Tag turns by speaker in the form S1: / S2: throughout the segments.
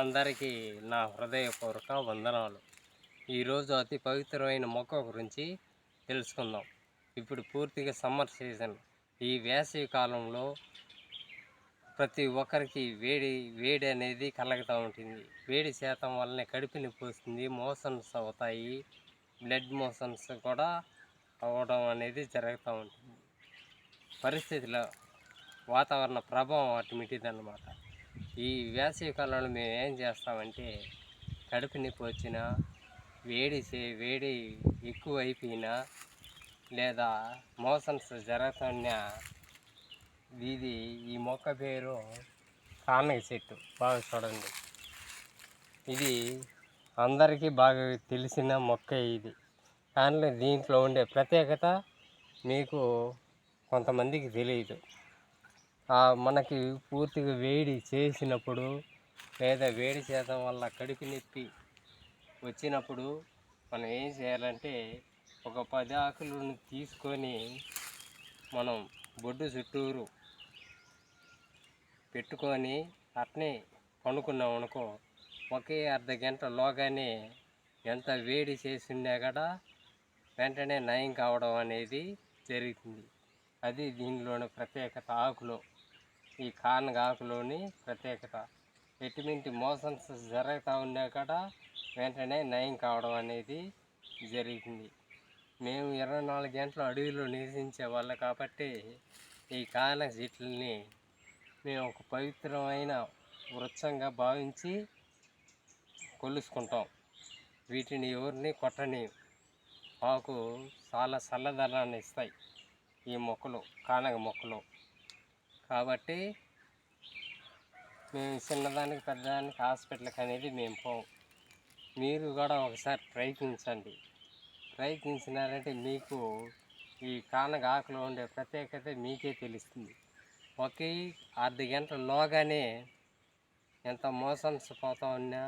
S1: అందరికీ నా హృదయపూర్వక వందనాలు. ఈరోజు అతి పవిత్రమైన మొక్క గురించి తెలుసుకుందాం. ఇప్పుడు పూర్తిగా సమ్మర్ సీజన్. ఈ వేసవి కాలంలో ప్రతి ఒక్కరికి వేడి వేడి అనేది కలుగుతూ ఉంటుంది. వేడి శాతం వల్లనే కడుపు నొప్పి వస్తుంది మోషన్స్ అవుతాయి బ్లడ్ మోషన్స్ కూడా అవ్వడం అనేది జరుగుతూ ఉంటుంది. పరిస్థితిలో వాతావరణ ప్రభావం అటుమిటిది అన్నమాట. ఈ వేసవి కాలంలో మేము ఏం చేస్తామంటే కడుపు నొప్పి వచ్చినా వేడి చే- వేడి ఎక్కువ అయిపోయినా లేదా మోషన్స్ జరుగుతున్నా ఇది ఈ మొక్క పేరు కానగ చెట్టు. బాగా చూడండి. ఇది అందరికీ బాగా తెలిసిన మొక్క ఇది. కానీ దీంట్లో ఉండే ప్రత్యేకత మీకు కొంతమందికి తెలియదు. మనకి పూర్తిగా వేడి చేసినప్పుడు లేదా వేడి చేయడం వల్ల కడుపు నొప్పి వచ్చినప్పుడు మనం ఏం చేయాలంటే ఒక పది ఆకులను తీసుకొని మనం బొడ్డు చుట్టూరు పెట్టుకొని అట్నే పండుకున్నాం అనుకో ఒకే అర్ధ గంట లోగానే ఎంత వేడి చేసినా కూడా వెంటనే నయం కావడం అనేది జరుగుతుంది. అది దీనిలోని ప్రత్యేకత ఆకులో. ఈ కానగాకులోని ప్రత్యేకత. ఎటువంటి మోషన్స్ జరుగుతూ ఉన్నా కూడా వెంటనే నయం కావడం అనేది జరుగుతుంది మేము ఇరవై నాలుగు గంటలు అడవిలో నివసించే వాళ్ళు కాబట్టి ఈ కానగ చెట్లని మేము ఒక పవిత్రమైన వృక్షంగా భావించి కొలుసుకుంటాం. వీటిని ఎవరిని కొట్టని మాకు చాలా చల్లదనాన్ని ఇస్తాయి ఈ మొక్కలు కానగ మొక్కలు. కాబట్టి మేము చిన్నదానికి పెద్దదానికి హాస్పిటల్కి అనేది మేము పోం. మీరు కూడా ఒకసారి ప్రయత్నించండి. ప్రయత్నించినారంటే మీకు ఈ కానగాకలో ఉండే ప్రత్యేకత మీకే తెలుస్తుంది. ఒకే అర్ధ గంటలోగానే ఎంత మోషన్స్ పోతా ఉన్నా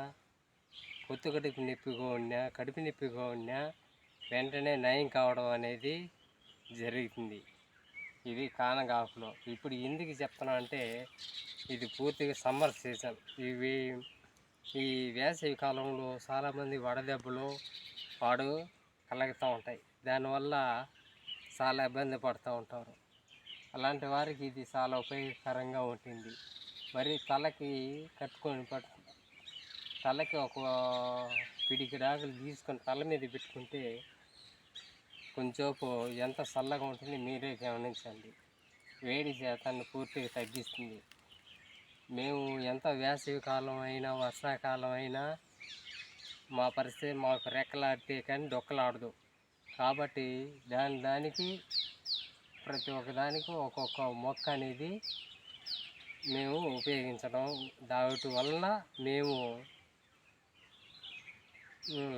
S1: పొత్తు కడుపు నొప్పిగా ఉన్నా కడుపు నొప్పిగా ఉన్నా వెంటనే నయం కావడం అనేది జరుగుతుంది. ఇది కానగాకులో. ఇప్పుడు ఎందుకు చెప్తున్నా అంటే ఇది పూర్తిగా సమ్మర్ సీజన్. ఇవి ఈ వేసవి కాలంలో చాలామంది వడదెబ్బలు పాడు కలుగుతూ ఉంటాయి. దానివల్ల చాలా ఇబ్బంది పడుతూ ఉంటారు. అలాంటి వారికి ఇది చాలా ఉపయోగకరంగా ఉంటుంది. మరి తలకి కట్టుకొని పట్టు తలకి ఒక పిడికి ఆకులు తీసుకొని తల మీద పెట్టుకుంటే కొంచెంసేపు ఎంత చల్లగా ఉంటుంది మీరే గమనించండి. వేడి శాతాన్ని పూర్తిగా తగ్గిస్తుంది. మేము ఎంత వేసవి కాలం అయినా వర్షాకాలం అయినా మా పరిస్థితి మాకు రెక్కలాడితే కానీ డొక్కలాడదు. కాబట్టి దాని దానికి ప్రతి ఒక్క దానికి ఒక్కొక్క మొక్క అనేది మేము ఉపయోగించడం దాటి వల్ల మేము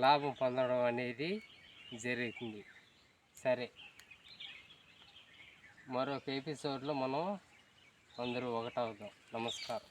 S1: లాభం పొందడం అనేది జరుగుతుంది. సరే. మరొక ఎపిసోడ్లో మనం అందరూ ఒకటవుదాం. నమస్కారం.